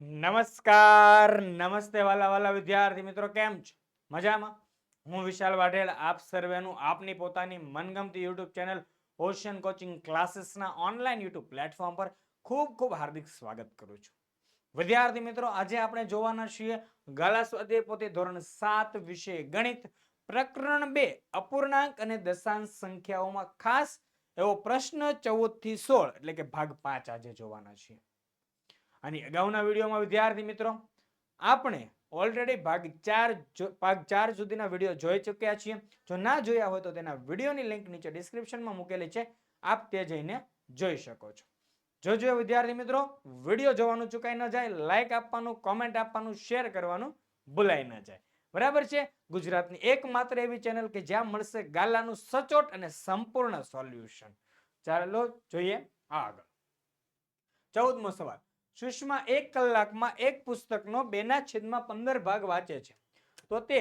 નમસ્કાર, નમસ્તે વાલા વાલા વિદ્યાર્થી મિત્રો, કેમ છો? મજામાં? હું વિશાલ વાઢેલ, આપ સર્વેનું આપની પોતાની મનગમતી યુટ્યુબ ચેનલ ઓશિયન કોચિંગ ક્લાસીસના ઓનલાઈન યુટ્યુબ પ્લેટફોર્મ પર ખૂબ ખૂબ હાર્દિક સ્વાગત કરું છું. વિદ્યાર્થી મિત્રો, આજે આપણે જોવાના છીએ ગાલા સ્વાધ્યાય પોતે ધોરણ સાત વિષય ગણિત. પ્રકરણ બે, અપૂર્ણાંક અને દશાંશ સંખ્યાઓમાં ખાસ એવો પ્રશ્ન ચૌદથી સોળ, એટલે કે ભાગ પાંચ આજે જોવાના છીએ. આની અગાઉના વિડીયોમાં વિદ્યાર્થી મિત્રો, આપણે ઓલરેડી ભાગ ચાર ભાગ ચાર સુધીના વીડિયો જોઈ ચૂક્યા છીએ. જો ના જોયા હોય તો તેના વિડીયોની લિંક નીચે ડિસ્ક્રિપ્શનમાં મૂકેલી છે. આપ તે જઈને જોઈ શકો છો. જોજો વિદ્યાર્થી મિત્રો, વીડિયો જોવાનું ચૂકાઈ ન જાય લાઈક આપવાનું કોમેન્ટ આપવાનું શેર કરવાનું ભૂલાઈ ન જાય. બરાબર છે? ગુજરાતની એકમાત્ર એવી ચેનલ કે જ્યાં મળશે ગાલાનું સચોટ અને સંપૂર્ણ સોલ્યુશન ચાલો જોઈએ આગળ. ચૌદમો સવાલ. સુષ્મા એક કલાકમાં એક પુસ્તકનો બેના છેદમાં પંદર ભાગ વાંચે છે. તો તે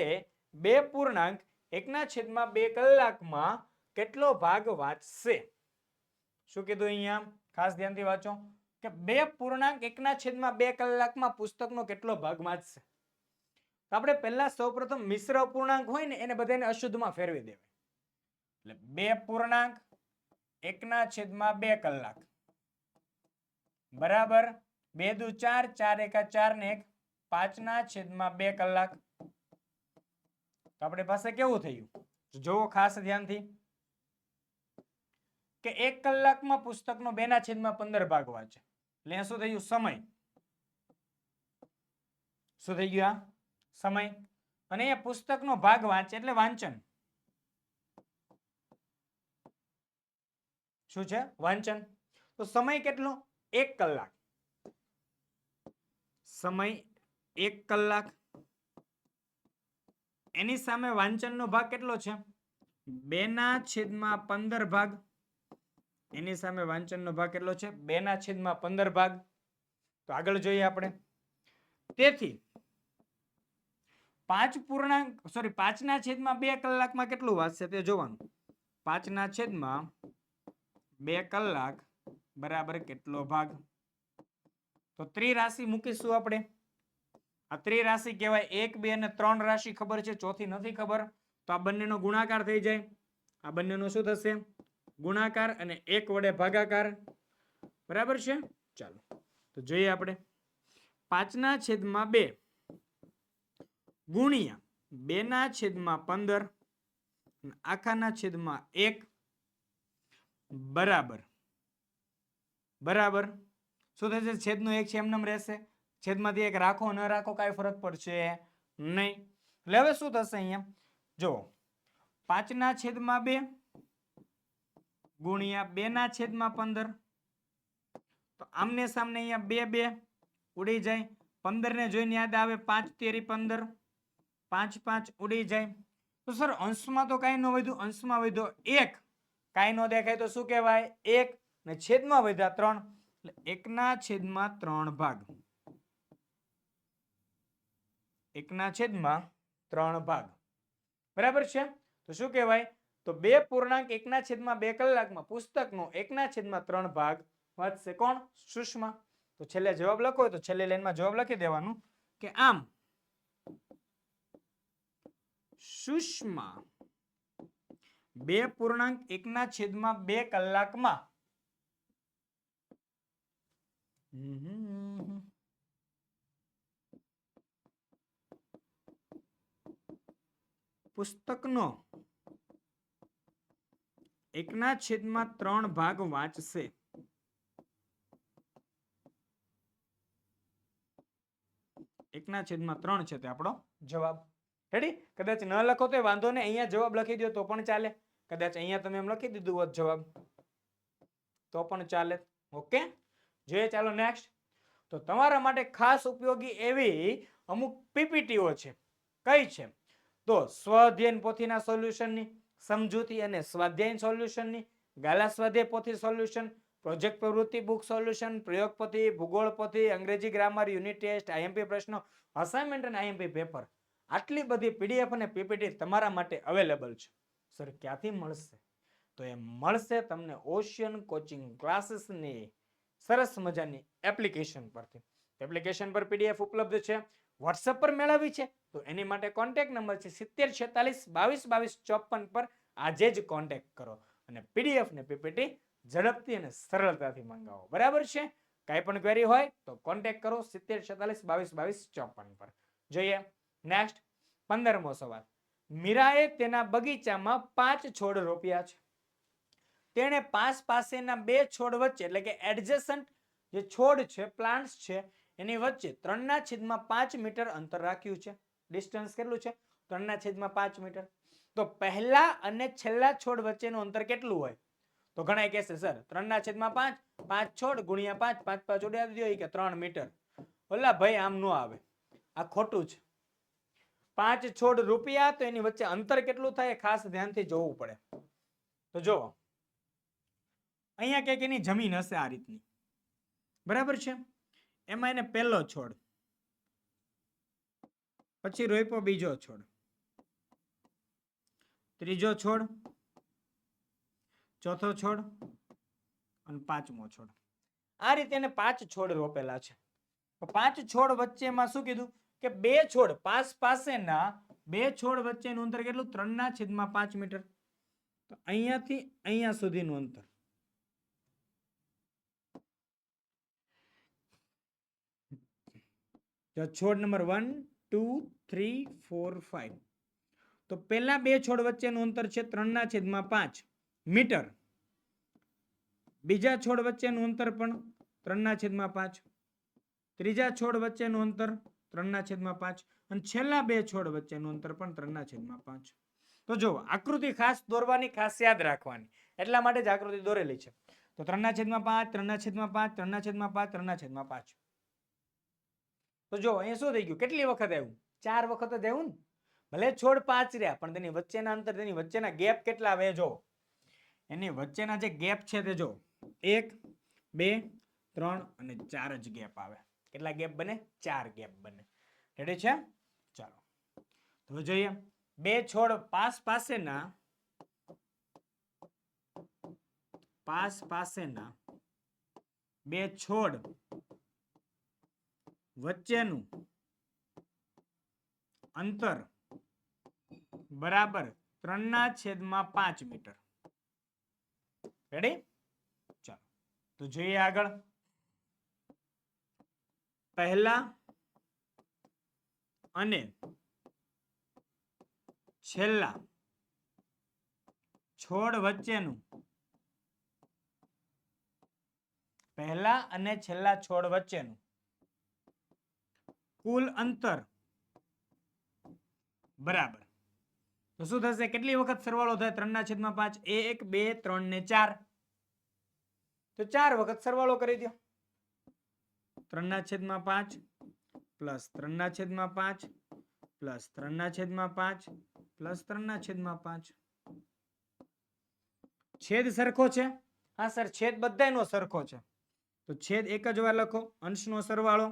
બે પૂર્ણાંક એકના છેદમાં બે કલાકમાં કેટલો ભાગ વાંચશે? શું કીધું અહીંયા? ખાસ ધ્યાનથી વાંચો. કે બે પૂર્ણાંક એકના છેદમાં બે કલાકમાં પુસ્તકનો કેટલો ભાગ વાંચશે? આપણે પહેલા સૌપ્રથમ મિશ્ર અપૂર્ણાંક હોય ને, એને બધાને અશુદ્ધમાં ફેરવી દેવાય. એટલે બે પૂર્ણાંક એકના છેદમાં બે કલાક. બરાબર? બે દુ ચાર ચાર એકા ચાર ને એક પાંચના છેદમાં બે કલાક. તો આપણી પાસે કેવું થયું? જોવો ખાસ ધ્યાનથી. કે એક કલાકમાં પુસ્તકનો બેના છેદમાં પંદર ભાગ વાંચે એટલે શું થયું? સમય. શું થઈ ગયું આ? સમય. અને એ પુસ્તકનો ભાગ વાંચે એટલે વાંચન. શું છે? વાંચન. તો સમય કેટલો? એક કલાક. સમય એક કલાક. એની સામે વાંચનનો ભાગ કેટલો છે? બે ના છેદમાં પંદર ભાગ. એની સામે વાંચનનો ભાગ કેટલો છે? બે ના છેદમાં પંદર ભાગ. તો આગળ જોઈએ આપણે. તેથી પાંચ પૂર્ણાંક સોરી પાંચના છેદમાં બે કલાકમાં કેટલું વાંચશે તે જોવાનું. પાંચના છેદમાં બે કલાક બરાબર કેટલો ભાગ? તો ત્રિરાશિ મૂકીશું આપણે. આ ત્રિરાશિ કહેવાય એક, બે અને ત્રણ રાશિ ખબર છે, ચોથી નથી ખબર. તો આ બંનેનો ગુણાકાર થઈ જાય. આ બંનેનો શું થશે? ગુણાકાર અને એક વડે ભાગાકાર. બરાબર છે? ચાલો. તો જોઈએ આપણે. પાંચના છેદમાં બે. ગુણ્યા બેના છેદમાં પંદર આખાના છેદમાં એક. બરાબર. બરાબર? શું થશે છેદનું એક છે, એમનેમ રહેશે. છેદમાંથી એક રાખો, ન રાખો, કાંઈ ફરક પડશે નહીં. એટલે હવે શું થશે અહીંયા? જો પાંચના છેદમાં બે ગુણ્યા બેના છેદમાં પંદર. તો આમને સામને અહીંયા બે બે ઉડી જાય. પંદર ને જોઈને યાદ આવે, પાંચ તેરી પંદર. પાંચ પાંચ ઉડી જાય. તો સર, અંશમાં તો કાંઈ ન વધ્યું, અંશમાં વધ્યો એક. કાંઈ ન દેખાય તો શું કહેવાય? એક. ને છેદમાં વધ્યા ત્રણ. એટલે એકના છેદમાં ત્રણ ભાગ. એકના છેદમાં ત્રણ ભાગ. બરાબર છે? તો શું કહેવાય? તો બે પૂર્ણાંક એકના છેદમાં બે કલાકમાં, પુસ્તકનો એકના છેદમાં ત્રણ ભાગ. વાંચશે કોણ? સુષ્મા. તો છેલ્લે જવાબ લખો તો છેલ્લે લાઈનમાં જવાબ લખી દેવાનું કે આમ. સુષ્મા બે પૂર્ણાંક એકના છેદમાં બે કલાકમાં પુસ્તકનો એકના છેદમાં ત્રણ ભાગ વાંચશે. એકના છેદમાં ત્રણ છે તે આપણો જવાબ. રેડી કદાચ ન લખો તો વાંધો નહીં. અહીંયા જવાબ લખી દો તો પણ ચાલે. કદાચ અહીંયા તમે એમ લખી દીધું હોત જવાબ. તો પણ ચાલે. ઓકે જોઈએ ચાલો નેક્સ્ટ તો તમારા માટે ખાસ ઉપયોગી એવી અમુક પીપીટીઓ છે. કઈ છે? તો સ્વઅધ્યયન પોથીના સોલ્યુશનની સમજૂતી અને સ્વાધ્યાયન સોલ્યુશનની ગાલા સ્વાધ્યાય પોથી સોલ્યુશન પ્રોજેક્ટ પ્રવૃત્તિ બુક સોલ્યુશન પ્રયોગ પોથી, ભૂગોળ પોથી, અંગ્રેજી ગ્રામર યુનિટ ટેસ્ટ આઈએમપી પ્રશ્નો અસાઇનમેન્ટ અને આઈએમપી પેપર આટલી બધી પીડીએફ અને પીપીટી તમારા માટે અવેલેબલ છે. સર ક્યાંથી મળશે? તો એ મળશે તમને ઓશિયન કોચિંગ ક્લાસીસની સરસ મજાની એપ્લિકેશન પરથી. એપ્લિકેશન પર પીડીએફ ઉપલબ્ધ છે. વોટ્સઅપ પર મેળવી છે. તો એની માટે કોન્ટેક્ટ નંબર છે સિત્તેર છેતાલીસ બાવીસ બાવીસ ચોપન પર આજે જ કોન્ટેક્ટ કરો. અને પીડીએફ ને પીપીટી ઝડપથી અને સરળતાથી મંગાવો. બરાબર છે? કાંઈ પણ ક્વેરી હોય તો કોન્ટેક્ટ કરો સિત્તેર છેતાલીસ બાવીસ બાવીસ ચોપન પર. જોઈએ. નેક્સ્ટ પંદરમો સવાલ. મીરાએ તેના બગીચામાં પાંચ છોડ રોપ્યા છે. તેણે પાસ પાસેના બે છોડ વચ્ચે, એટલે કે એડજસન્ટ જે છોડ છે પ્લાન્ટ્સ છે, એની વચ્ચે ત્રણના છેદમાં પાંચ મીટર અંતર રાખ્યું છે. ડિસ્ટન્સ કેટલું છે? ત્રણના છેદમાં પાંચ મીટર. તો પહેલા અને છેલ્લા છોડ વચ્ચેનું અંતર કેટલું હોય? તો ઘણા કહેશે, સર, ત્રણના છેદમાં પાંચ પાંચ છોડ ગુણ્યા પાંચ પાંચ પાંચ ઉડ્યા દો કે ત્રણ મીટર. ઓલા ભાઈ આમ ન આવે. આ ખોટું છે. પાંચ છોડ રૂપિયા, તો એની વચ્ચે અંતર કેટલું થાય? ખાસ ધ્યાનથી જોવું પડે. તો જુઓ. અહીંયા કંઈક એની જમીન હશે આ રીતની. બરાબર છે? એમાં એને પહેલો છોડ, પછી રોપ્યો બીજો છોડ, ત્રીજો છોડ, ચોથો છોડ અને પાંચમો છોડ. આ રીતે એને પાંચ છોડ રોપેલા છે. પાંચ છોડ વચ્ચેમાં શું કીધું? કે બે છોડ પાસ પાસેના બે છોડ વચ્ચેનું અંતર કેટલું? ત્રણના છેદમાં પાંચ મીટર. તો અહીંયાથી અહીંયા સુધીનું અંતર. જો છોડ number one, two, three, four, five. તો પહેલા બે છોડ વચ્ચેનું અંતર છે ત્રણના છેદમાં પાંચ મીટર. બીજા છોડ વચ્ચેનું અંતર પણ ત્રણના છેદમાં પાંચ. ત્રીજા છોડ વચ્ચેનું અંતર ત્રણના છેદમાં પાંચ. અને છેલ્લા બે છોડ વચ્ચેનું અંતર પણ ત્રણના છેદમાં પાંચ. તો જો આકૃતિ ખાસ દોરવાની, ખાસ યાદ રાખવાની. એટલા માટે જ આકૃતિ દોરેલી છે. તો ત્રણના છેદમાં પાંચ, ત્રણના છેદમાં પાંચ, ત્રણના છેદમાં પાંચ, ત્રણના છેદમાં પાંચ. તો જો અહીંયા શું થઈ ગયું? કેટલી વખત આવ્યું? ચાર વખત જ આવ્યું ભલે છોડ પાંચ રહ્યા પણ તેની વચ્ચેના અંતર, તેની વચ્ચેના ગેપ કેટલા આવે જો. એની વચ્ચેના જે ગેપ છે તે જો. એક, બે, ત્રણ અને ચાર જ ગેપ આવે. કેટલા ગેપ બને? ચાર ગેપ બને. રેડી છે? ચાલો. તો જોઈએ. બે છોડ પાસ પાસેના પાસ પાસેના, બે છોડ વચ્ચેનું અંતર બરાબર ત્રણના છેદમાં પાંચ મીટર. રેડી ચાલો. તો જોઈએ આગળ. પહેલા અને છેલ્લા છોડ વચ્ચેનું પહેલા અને છેલ્લા છોડ વચ્ચેનું કુલ અંતર. બરાબર. તો શું થશે? કેટલી વખત સરવાળો થાય? ત્રણના છેદમાં પાંચ. એક, બે, ત્રણ ને ચાર. તો ચાર વખત સરવાળો કરી દો ત્રણના છેદમાં પાંચ પ્લસ ત્રણના છેદમાં પાંચ પ્લસ ત્રણના છેદમાં પાંચ પ્લસ ત્રણના છેદમાં પાંચ. છેદ સરખો છે? હા, સર. છેદ બધાનો સરખો છે. તો છેદ એક જ વાર લખો. અંશનો સરવાળો.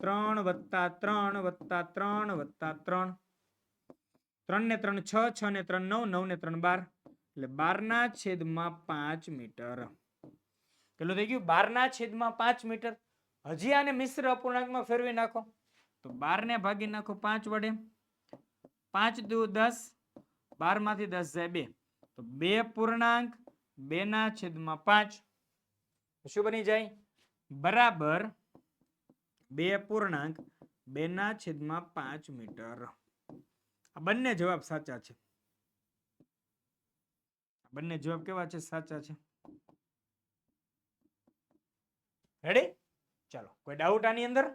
ત્રણ વત્તા ત્રણ વત્તા ત્રણ વત્તા ત્રણ. ત્રણ ને ત્રણ છ છ ને ત્રણ નવ નવ ને ત્રણ બાર. એટલે બારના છેદમાં પાંચ મીટર. કેટલું થઈ ગયું? બારના છેદમાં પાંચ મીટર. હજી આને મિશ્ર અપૂર્ણાંકમાં ફેરવી નાખો. તો બાર ને ભાગી નાખો પાંચ વડે. પાંચ દુ દસ બારમાંથી દસ જાય બે. તો બે પૂર્ણાંક બે ના છેદમાં પાંચ. શું બની જાય? બરાબર બે પૂર્ણાંક બેના છેદમાં પાંચ મીટર. આ બંને જવાબ સાચા છે. બંને જવાબ કેવા છે? સાચા છે. રેડી ચાલો, કોઈ ડાઉટ આની અંદર?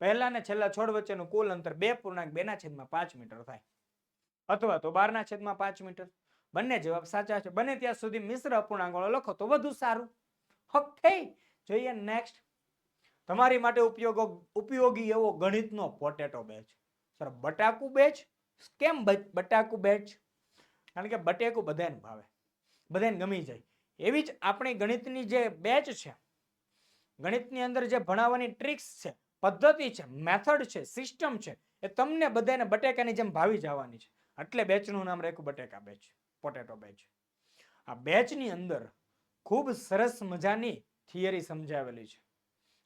પહેલા ને છેલ્લા છોડ વચ્ચેનું કુલ અંતર બે પૂર્ણાંક, બે ના છેદમાં પાંચ મીટર થાય. અથવા તો બાર ના છેદમાં પાંચ મીટર. બંને જવાબ સાચા છે. બને ત્યાં સુધી મિશ્ર અપૂર્ણાંકો લખો તો વધુ સારું. ઓકે જોઈએ નેક્સ્ટ તમારી માટે ઉપયોગો ઉપયોગી એવો ગણિતનો પોટેટો બેચ સર, બટાકુ બેચ કેમ બટાકુ બેચ કારણ કે બટેકું બધાને ભાવે. બધાને ગમી જાય. એવી જ આપણી ગણિતની જે બેચ છે, ગણિતની અંદર જે ભણાવવાની ટ્રિક્સ છે, પદ્ધતિ છે મેથડ છે સિસ્ટમ છે, એ તમને બધાને બટેકાની જેમ ભાવી જવાની છે. એટલે બેચનું નામ રાખ્યું બટેકા બેચ પોટેટો બેચ આ બેચની અંદર ખૂબ સરસ મજાની થિયરી સમજાવેલી છે.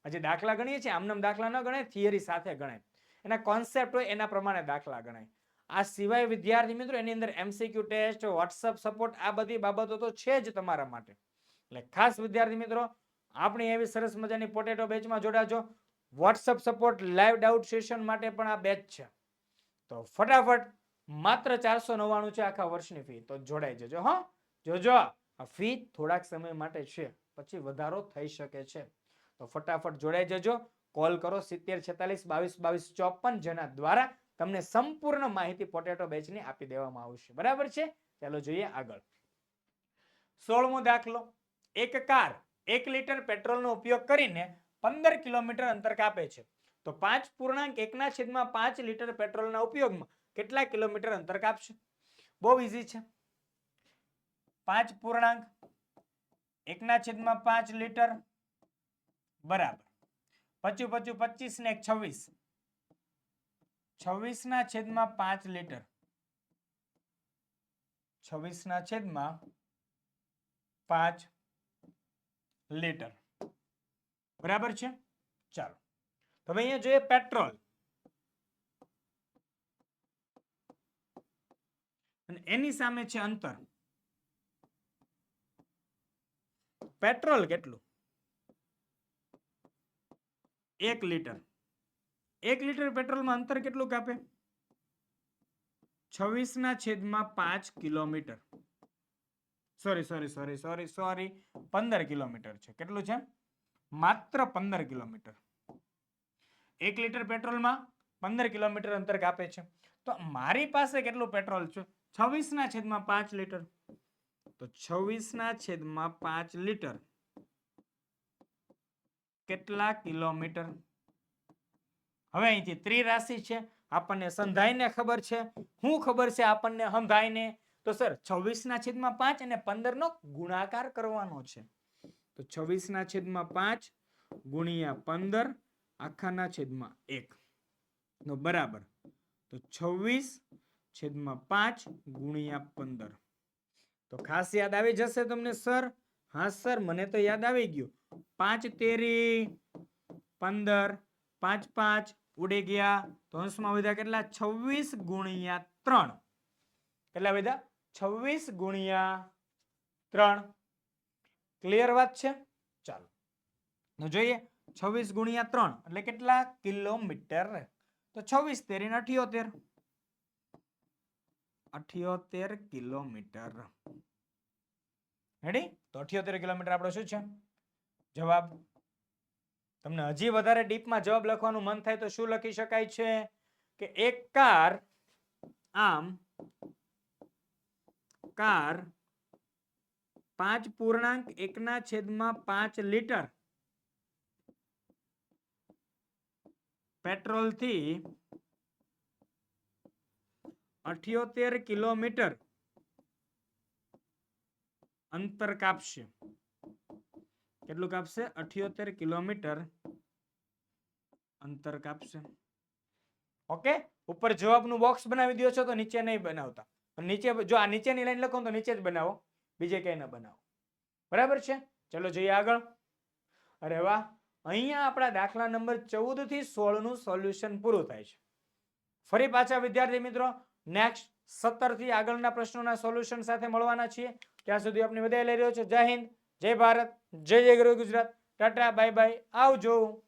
હજી દાખલા ગણીએ છીએ, આમનામ દાખલા ન ગણાય, થિયરી સાથે ગણાય. એના કોન્સેપ્ટ હોય એના પ્રમાણે દાખલા ગણાય. આ સિવાય વિદ્યાર્થી મિત્રો, એની અંદર એમસીક્યુ ટેસ્ટ વોટ્સઅપ સપોર્ટ આ બધી બાબતો તો છે જ તમારા માટે. એટલે ખાસ વિદ્યાર્થી મિત્રો, આપણી એવી સરસ મજાની પોટેટો બેચમાં જોડાજો. WhatsApp support live doubt session માટે પણ આ બેચ છે. તો ફટાફટ, માત્ર ચારસો નવ્વાણું છે આખા વર્ષની ફી તો જોડાઈ જજો, હા. જોજો, આ ફી થોડાક સમય માટે છે, પછી વધારો થઈ શકે છે. તો ફટાફટ જોડાઈ જજો. કોલ કરો સિત્તેર છેતાલીસ બાવીસ બાવીસ ચોપન જેના દ્વારા તમને સંપૂર્ણ માહિતી પોટેટો બેચની આપી દેવામાં આવશે. બરાબર છે? ચાલો જોઈએ આગળ. સોળમો દાખલો. એક કાર એક લીટર પેટ્રોલનો ઉપયોગ કરીને પંદર કિલોમીટર અંતર કાપે છે. તો પાંચ પૂર્ણાંક એકના છેદમાં પાંચ લીટર પેટ્રોલના ઉપયોગમાં કેટલા કિલોમીટર અંતર કાપશે? બહુ ઇઝી છે. પાંચ પૂર્ણાંક એકના છેદમાં પાંચ લીટર બરાબર. પચું પચું પચીસ ને છવ્વીસ છવ્વીસ. ના છેદમાં પાંચ લીટર. છવ્વીસ ના છેદમાં પાંચ લીટર. બરાબર છે? ચાલો. તો અહીંયા જોઈએ પેટ્રોલ. અને એની સામે છે અંતર. પેટ્રોલ કેટલું? એક લીટર. એક લીટર પેટ્રોલમાં અંતર કેટલું કાપે? છવ્વીસ ના છેદમાં પાંચ kilometre. Sorry sorry sorry sorry sorry પંદર કિલોમીટર છે. કેટલું છે? માત્ર પંદર કિલોમીટર. એક લીટર પેટ્રોલમાં પંદર કિલોમીટર અંતર કાપે છે. તો મારી પાસે કેટલું પેટ્રોલ છે? છવ્વીસ ના છેદમાં પાંચ લીટર. તો છવ્વીસ ના છેદમાં પાંચ લીટર. કેટલા કિલોમીટર? હવે અહીંથી ત્રિરાશિ છે, આપણને સંધાઈને ખબર છે. શું ખબર છે આપણને સંધાઈને? તો સર છવ્વીસ ના છેદમાં પાંચ અને પંદર નો ગુણાકાર કરવાનો છે. તો છવ્વીસ ના છેદમાં પાંચ ગુણ્યા પંદર, આખાના છેદમાં એક. નો બરાબર. તો છવ્વીસ છેદમાં પાંચ ગુણ્યા પંદર. તો ખાસ યાદ આવી જશે તમને, સર? હા, સર, મને તો યાદ આવી ગયું. પાંચ તેરી, પંદર, પાંચ પાંચ, ઉડી ગયા. તો અંશમાં કેટલા? છવ્વીસ ગુણ્યા ત્રણ. કેટલા વધ્યા? છવ્વીસ ગુણ્યા ત્રણ. ક્લિયર વાત છે? ચાલો. જોઈએ. છવ્વીસ ગુણ્યા ત્રણ એટલે કેટલા? કિલોમીટર. તો છવ્વીસ તેરી ને અઠ્યોતેર. અઠ્યોતેર કિલોમીટર. રેડી તો અઠ્યોતેર કિલોમીટર આપણો શું છે? જવાબ? તમને હજી વધારે ડીપમાં જવાબ લખવાનું મન થાય તો શું લખી શકાય છે? કે એક કાર, આમ, કાર પાંચ પૂર્ણાંક એકના છેદમાં પાંચ લીટર પેટ્રોલથી અઠ્યોતેર કિલોમીટર અંતર કાપશે. કેટલું કાપશે? અઠ્યોતેર કિલોમીટર અંતર કાપશે. ઓકે? ઉપર જવાબનું બોક્સ બનાવી દો છો તો નીચે નહીં બનાવતા. નીચે જો આ નીચેની લાઈન લખો તો નીચે જ બનાવો. બીજે ક્યાંય ન બનાવો. બરાબર છે? ચલો જઈએ આગળ. અરે વાહ! અહીંયા આપણા દાખલા નંબર ચૌદથી સોળનું સોલ્યુશન પૂરું થાય છે. ફરી પાછા વિદ્યાર્થી મિત્રો નેક્સ્ટ સત્તરથી આગળના પ્રશ્નોના સોલ્યુશન સાથે મળવાના છીએ. ત્યાં સુધી આપણે વધારે લઈ રહ્યો છે. જય હિન્દ! જય ભારત જય જય ગુજરાત. Tata bye bye. આવજો.